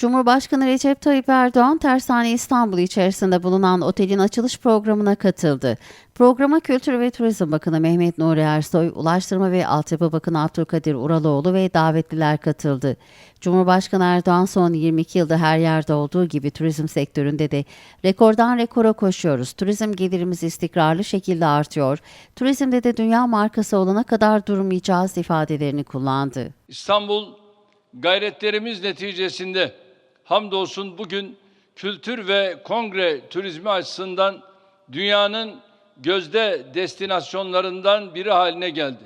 Cumhurbaşkanı Recep Tayyip Erdoğan Tersane İstanbul içerisinde bulunan otelin açılış programına katıldı. Programa Kültür ve Turizm Bakanı Mehmet Nuri Ersoy, Ulaştırma ve Altyapı Bakanı Abdülkadir Uraloğlu ve davetliler katıldı. Cumhurbaşkanı Erdoğan son 22 yılda her yerde olduğu gibi turizm sektöründe de rekordan rekora koşuyoruz. Turizm gelirimiz istikrarlı şekilde artıyor. Turizmde de dünya markası olana kadar durmayacağız ifadelerini kullandı. İstanbul gayretlerimiz neticesinde hamdolsun bugün kültür ve kongre turizmi açısından dünyanın gözde destinasyonlarından biri haline geldi.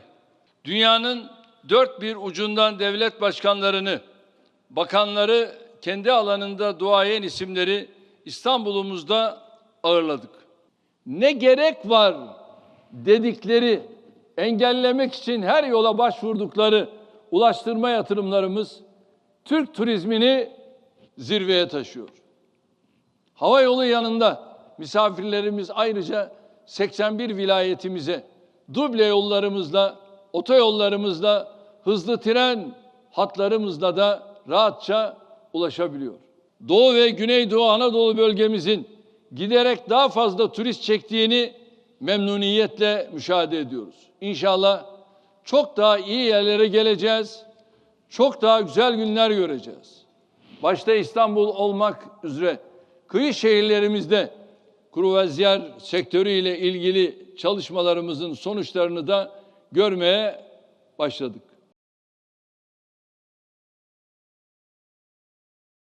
Dünyanın dört bir ucundan devlet başkanlarını, bakanları, kendi alanında duayen isimleri İstanbul'umuzda ağırladık. Ne gerek var dedikleri, engellemek için her yola başvurdukları ulaştırma yatırımlarımız Türk turizmini zirveye taşıyor. Hava yolu yanında misafirlerimiz ayrıca 81 vilayetimize duble yollarımızla, otoyollarımızla, hızlı tren hatlarımızla da rahatça ulaşabiliyor. Doğu ve Güneydoğu Anadolu bölgemizin giderek daha fazla turist çektiğini memnuniyetle müşahede ediyoruz. İnşallah çok daha iyi yerlere geleceğiz. Çok daha güzel günler göreceğiz. Başta İstanbul olmak üzere kıyı şehirlerimizde kruvazyer sektörü ile ilgili çalışmalarımızın sonuçlarını da görmeye başladık.